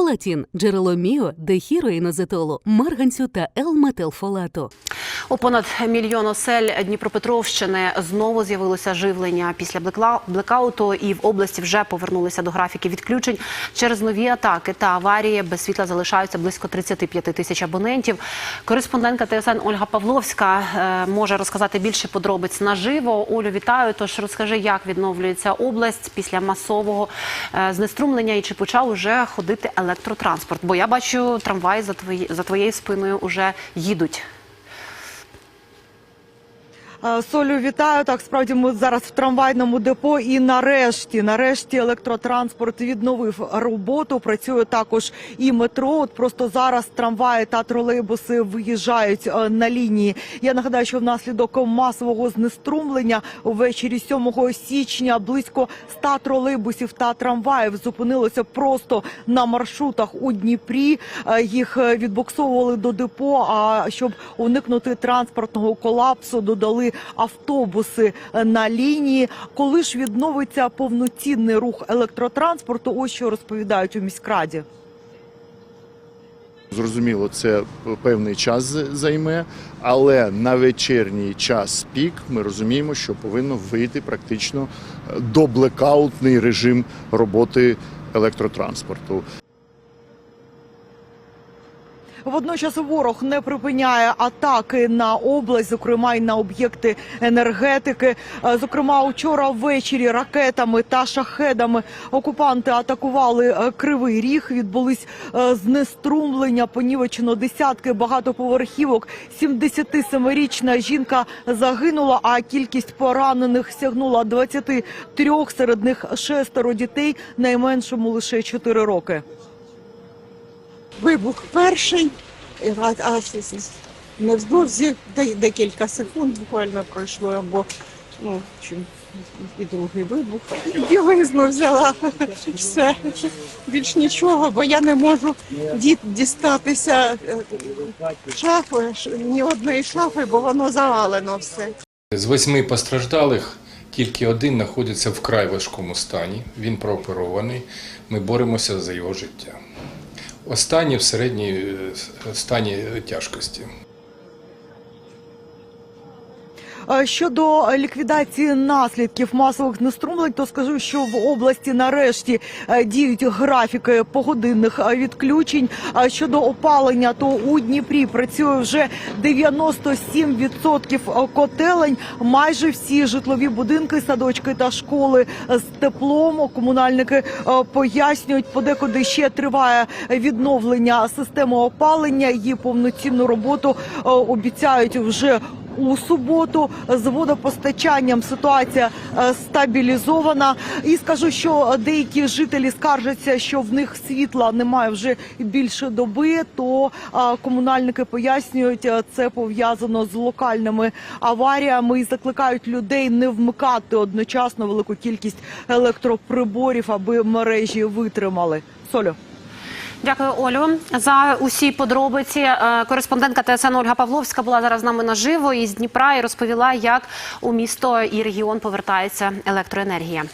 Фолатін – джерело міо, дехіроїнозетолу, марганцю та Л-метилфолату. У понад мільйон осель Дніпропетровщини знову з'явилося живлення після блекауту, і в області вже повернулися до графіки відключень через нові атаки та аварії. Без світла залишаються близько 35 тисяч абонентів. Кореспондентка ТСН Ольга Павловська е, може розказати більше подробиць наживо. Олю, вітаю. Тож розкажи, як відновлюється область після масового е, знеструмлення і чи почав уже ходити електротранспорт? Бо я бачу трамваї за твої за твоєю спиною уже їдуть. Е, Солю, вітаю. Так, справді ми зараз в трамвайному депо. І нарешті, нарешті, електротранспорт відновив роботу. Працює також і метро. От просто зараз трамваї та тролейбуси виїжджають е, на лінії. Я нагадаю, що внаслідок масового знеструмлення увечері 7 січня близько 100 тролейбусів та трамваїв зупинилося просто на маршрутах у Дніпрі. Е, Їх відбуксовували до депо. А щоб уникнути транспортного колапсу, додали автобуси е, на лінії. Коли ж відновиться повноцінний рух електротранспорту? Ось що розповідають у міськраді. Зрозуміло, це певний час займе, але на вечірній час пік ми розуміємо, що повинно вийти практично е, до блекаутний режим роботи електротранспорту. Водночас ворог не припиняє атаки на область, зокрема й на об'єкти енергетики. Е, Зокрема, учора ввечері ракетами та шахедами окупанти атакували е, кривий ріг. Відбулись е, знеструмлення, понівечено десятки багатоповерхівок. 77-річна жінка загинула, а кількість поранених сягнула 23, серед них шестеро дітей, найменшому лише 4 роки. Вибух перший, а, невдовзі де- декілька секунд буквально пройшло, або ну, і другий вибух. Білизну взяла все, більш нічого, бо я не можу дістатися е, шафи, ні одної шафи, бо воно завалено все. З восьми постраждалих тільки один знаходиться в вкрай важкому стані. Він прооперований. Ми боремося за його життя. Останній в середній е, стані тяжкості. Щодо ліквідації наслідків масових знеструмлень, то скажу, що в області нарешті е, діють графіки погодинних е, відключень. Щодо опалення, то у Дніпрі працює вже 97% котелень. Майже всі житлові будинки, садочки та школи з теплом. Комунальники е, пояснюють, подекуди ще триває відновлення системи опалення. Її повноцінну роботу обіцяють вже у суботу з водопостачанням ситуація е, стабілізована. І скажу, що деякі жителі скаржаться, що в них світла немає вже більше доби. То е, комунальники пояснюють, е, це пов'язано з локальними аваріями і закликають людей не вмикати одночасно велику кількість електроприборів, аби мережі витримали. Солю. Дякую, Олю, за усі подробиці. Е, Кореспондентка ТСН Ольга Павловська була зараз з нами наживо із Дніпра і розповіла, як у місто і регіон повертається електроенергія.